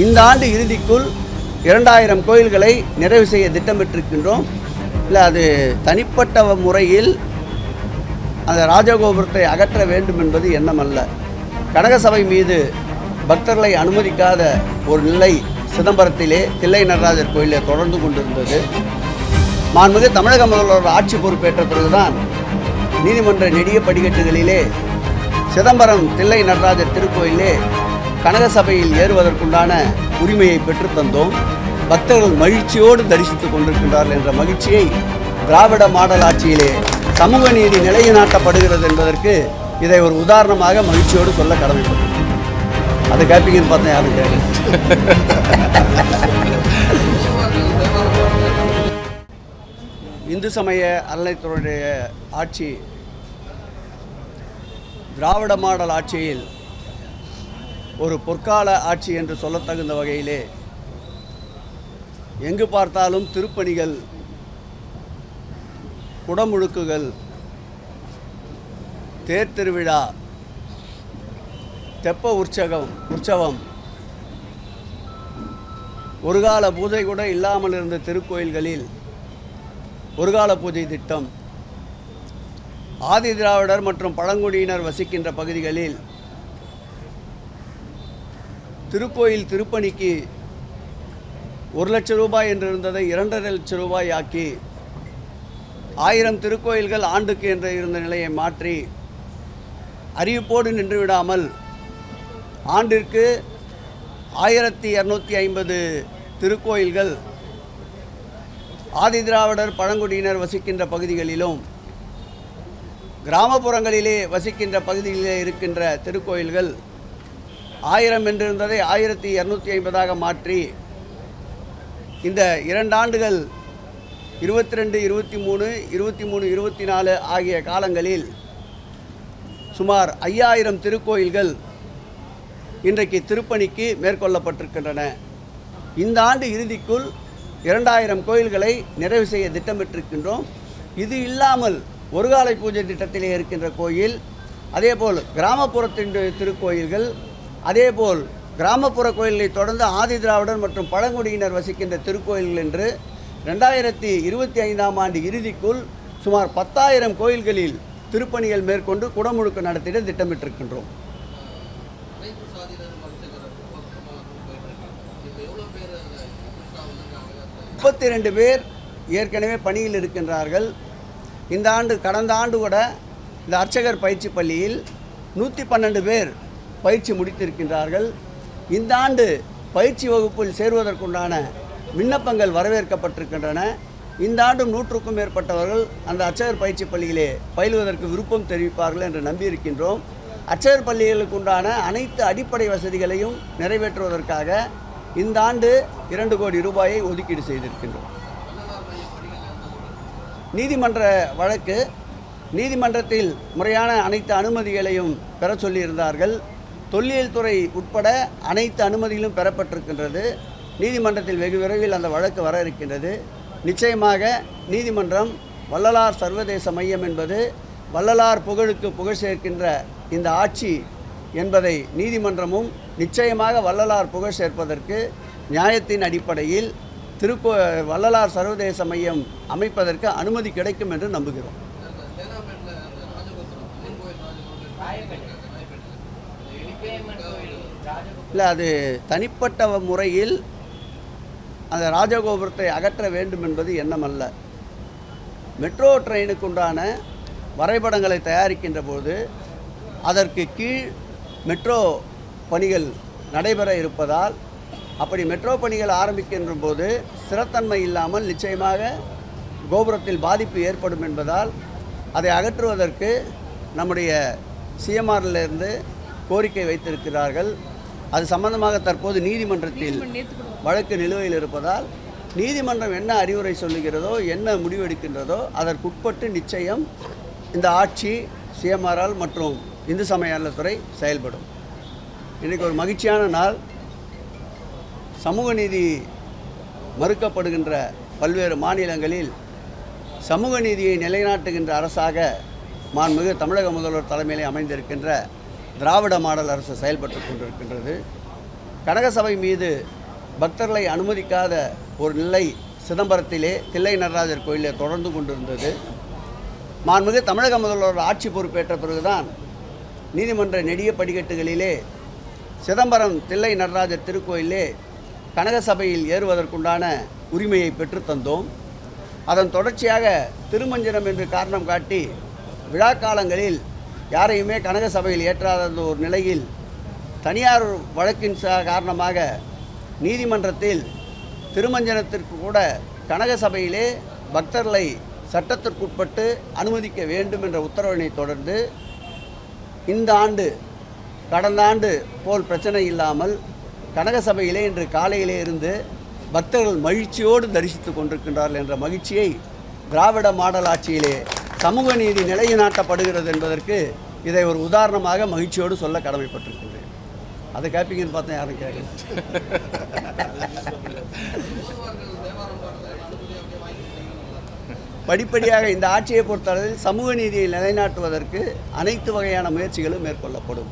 இந்த ஆண்டு இறுதிக்குள் இரண்டாயிரம் கோயில்களை நிறைவு செய்ய திட்டமிட்டிருக்கின்றோம். இல்லை அது தனிப்பட்ட முறையில் அந்த ராஜகோபுரத்தை அகற்ற வேண்டும் என்பது எண்ணமல்ல. கனகசபை மீது பக்தர்களை அனுமதிக்காத ஒரு நிலை சிதம்பரத்திலே தில்லை நடராஜர் கோயிலே தொடர்ந்து கொண்டிருந்தது. மாண்புமிகு தமிழக முதல்வர் ஆட்சி பொறுப்பேற்ற பிறகுதான் நீதிமன்ற நெடிய படிக்கட்டுகளிலே சிதம்பரம் தில்லை நடராஜர் திருக்கோயிலே கனகசபையில் ஏறுவதற்குண்டான உரிமையை பெற்று தந்தோம். பக்தர்கள் மகிழ்ச்சியோடு தரிசித்துக் கொண்டிருக்கின்றார்கள் என்ற மகிழ்ச்சியை திராவிட மாடல் ஆட்சியிலே சமூக நீதி நிலைநாட்டப்படுகிறது என்பதற்கு இதை ஒரு உதாரணமாக மகிழ்ச்சியோடு சொல்ல கடமைப்பட்டது அது கேட்பீங்கன்னு பார்த்தேன் யாரும் இந்து சமய அறநிலைத்துறையுடைய ஆட்சி திராவிட மாடல் ஆட்சியில் ஒரு பொற்கால ஆட்சி என்று சொல்லத்தகுந்த வகையிலே எங்கு பார்த்தாலும் திருப்பணிகள் குடமுழுக்குகள் தேர் திருவிழா தெப்ப உற்சகம் உற்சவம் ஒரு கால பூஜை கூட இல்லாமல் இருந்த திருக்கோயில்களில் ஒரு கால பூஜை திட்டம். ஆதி திராவிடர் மற்றும் பழங்குடியினர் வசிக்கின்ற பகுதிகளில் திருக்கோயில் திருப்பணிக்கு ஒரு லட்சம் ரூபாய் என்று இருந்ததை இரண்டரை லட்சம் ரூபாய் ஆக்கி ஆயிரம் திருக்கோயில்கள் ஆண்டுக்கு என்று இருந்த நிலையை மாற்றி அறிவிப்போடு நின்று விடாமல் ஆண்டிற்கு ஆயிரத்தி இரநூத்தி ஐம்பது திருக்கோயில்கள் ஆதிதிராவிடர் பழங்குடியினர் வசிக்கின்ற பகுதிகளிலும் கிராமப்புறங்களிலே வசிக்கின்ற பகுதிகளிலே இருக்கின்ற திருக்கோயில்கள் ஆயிரம் என்றிருந்ததை ஆயிரத்தி இரநூத்தி ஐம்பதாக மாற்றி இந்த இரண்டாண்டுகள் இருபத்தி ரெண்டு இருபத்தி மூணு இருபத்தி மூணு இருபத்தி நாலு ஆகிய காலங்களில் சுமார் ஐயாயிரம் திருக்கோயில்கள் இன்றைக்கு திருப்பணிக்கு மேற்கொள்ளப்பட்டிருக்கின்றன. இந்த ஆண்டு இறுதிக்குள் இரண்டாயிரம் கோயில்களை நிறைவு செய்ய திட்டமிட்டிருக்கின்றோம். இது இல்லாமல் ஒருகாலை பூஜை திட்டத்திலே இருக்கின்ற கோயில் அதேபோல் கிராமப்புறத்தின் திருக்கோயில்கள் அதேபோல் கிராமப்புற கோயில்களை தொடர்ந்து ஆதி திராவிடர் மற்றும் பழங்குடியினர் வசிக்கின்ற திருக்கோயில்கள் என்று ரெண்டாயிரத்தி இருபத்தி ஐந்தாம் ஆண்டு இறுதிக்குள் சுமார் பத்தாயிரம் கோயில்களில் திருப்பணிகள் மேற்கொண்டு குடமுழுக்கு நடத்திட திட்டமிட்டிருக்கின்றோம். முப்பத்தி ரெண்டு பேர் ஏற்கனவே பணியில் இருக்கின்றார்கள். இந்த ஆண்டு கடந்த ஆண்டு கூட இந்த அர்ச்சகர் பயிற்சி பள்ளியில் நூற்றி பன்னெண்டு பேர் பயிற்சி முடித்திருக்கின்றார்கள். இந்த ஆண்டு பயிற்சி வகுப்பில் சேருவதற்குண்டான விண்ணப்பங்கள் வரவேற்கப்பட்டிருக்கின்றன. இந்த ஆண்டும் நூற்றுக்கும் மேற்பட்டவர்கள் அந்த அச்சகர் பயிற்சி பள்ளியிலே பயிலுவதற்கு விருப்பம் தெரிவிப்பார்கள் என்று நம்பியிருக்கின்றோம். அச்சகர் பள்ளிகளுக்கு உண்டான அனைத்து அடிப்படை வசதிகளையும் நிறைவேற்றுவதற்காக இந்த ஆண்டு இரண்டு கோடி ரூபாயை ஒதுக்கீடு செய்திருக்கின்றோம். நீதிமன்ற வழக்கு நீதிமன்றத்தில் முறையான அனைத்து அனுமதிகளையும் பெற சொல்லியிருந்தார்கள். தொல்லியல் துறை உட்பட அனைத்து அனுமதிகளும் பெறப்பட்டிருக்கின்றது. நீதிமன்றத்தில் வெகு விரைவில் அந்த வழக்கு வர இருக்கின்றது. நிச்சயமாக நீதிமன்றம் வள்ளலார் சர்வதேச மையம் என்பது வள்ளலார் புகழுக்கு புகழ் சேர்க்கின்ற இந்த ஆட்சி என்பதை நீதிமன்றமும் நிச்சயமாக வள்ளலார் புகழ் சேர்ப்பதற்கு நியாயத்தின் அடிப்படையில் திருக்கோ வள்ளலார் சர்வதேச மையம் அமைப்பதற்கு அனுமதி கிடைக்கும் என்று நம்புகிறோம் அந்த தேனாம்பேட்டில் அந்த ராஜகோபுரம் அம்மன் கோயில் ராஜகோபுரம் ராயப்பேட்டில் எலிப்பேட் கோயில் இல்லை அது தனிப்பட்ட முறையில் அந்த ராஜகோபுரத்தை அகற்ற வேண்டும் என்பது எண்ணமல்ல. மெட்ரோ ட்ரெயினுக்கு உண்டான வரைபடங்களை தயாரிக்கின்ற போது அதற்கு கீழ் மெட்ரோ பணிகள் நடைபெற இருப்பதால் அப்படி மெட்ரோ பணிகள் ஆரம்பிக்கின்ற போது ஸ்திரத்தன்மை இல்லாமல் நிச்சயமாக கோபுரத்தில் பாதிப்பு ஏற்படும் என்பதால் அதை அகற்றுவதற்கு நம்முடைய சிஎம்ஆரிலிருந்து கோரிக்கை வைத்திருக்கிறார்கள். அது சம்பந்தமாக தற்போது நீதிமன்றத்தில் வழக்கு நிலுவையில் இருப்பதால் நீதிமன்றம் என்ன அறிவுரை சொல்லுகிறதோ என்ன முடிவெடுக்கின்றதோ அதற்குட்பட்டு நிச்சயம் இந்த ஆட்சி சிஎம்ஆரால் மற்றும் இந்து சமய அறநிலைத்துறை செயல்படும். இன்றைக்கு ஒரு மகிழ்ச்சியான நாள். சமூக நீதி மறுக்கப்படுகின்ற பல்வேறு மாநிலங்களில் சமூக நீதியை நிலைநாட்டுகின்ற அரசாக மாண்புமிகு தமிழக முதல்வர் தலைமையிலே அமைந்திருக்கின்ற திராவிட மாடல் அரசு செயல்பட்டு கொண்டிருக்கின்றது. கனகசபை மீது பக்தர்களை அனுமதிக்காத ஒரு நிலை சிதம்பரத்திலே தில்லை நடராஜர் கோயிலில் தொடர்ந்து கொண்டிருந்தது. மாண்புமிகு தமிழக முதல்வர் ஆட்சி பொறுப்பேற்ற பிறகுதான் நீதிமன்ற நெடிய படிக்கட்டுகளிலே சிதம்பரம் தில்லை நடராஜர் திருக்கோயிலே கனகசபையில் ஏறுவதற்குண்டான உரிமையை பெற்றுத்தந்தோம் அதன் தொடர்ச்சியாக திருமஞ்சனம் என்று காரணம் காட்டி விழா காலங்களில் யாரையுமே கனக சபையில் ஏற்றாத ஒரு நிலையில் தனியார் வழக்கின் காரணமாக நீதிமன்றத்தில் திருமஞ்சனத்திற்கு கூட கனக சபையிலே பக்தர்களை சட்டத்திற்குட்பட்டு அனுமதிக்க வேண்டும் என்ற உத்தரவினை தொடர்ந்து இந்த ஆண்டு கடந்த ஆண்டு போல் பிரச்சனை இல்லாமல் கனக சபையிலே இன்று காலையிலே இருந்து பக்தர்கள் மகிழ்ச்சியோடு தரிசித்துக் கொண்டிருக்கின்றார்கள் என்ற மகிழ்ச்சியை திராவிட மாடல் ஆட்சியிலே சமூக நீதி நிலைநாட்டப்படுகிறது என்பதற்கு இதை ஒரு உதாரணமாக மகிழ்ச்சியோடு சொல்ல கடமைப்பட்டிருக்கின்றேன். அதை கேட்பீங்கன்னு பார்த்தேன் யாரும் கேட்கல. படிப்படியாக இந்த ஆட்சியை பொறுத்தளவில் சமூக நீதியை நிலைநாட்டுவதற்கு அனைத்து வகையான முயற்சிகளும் மேற்கொள்ளப்படும்.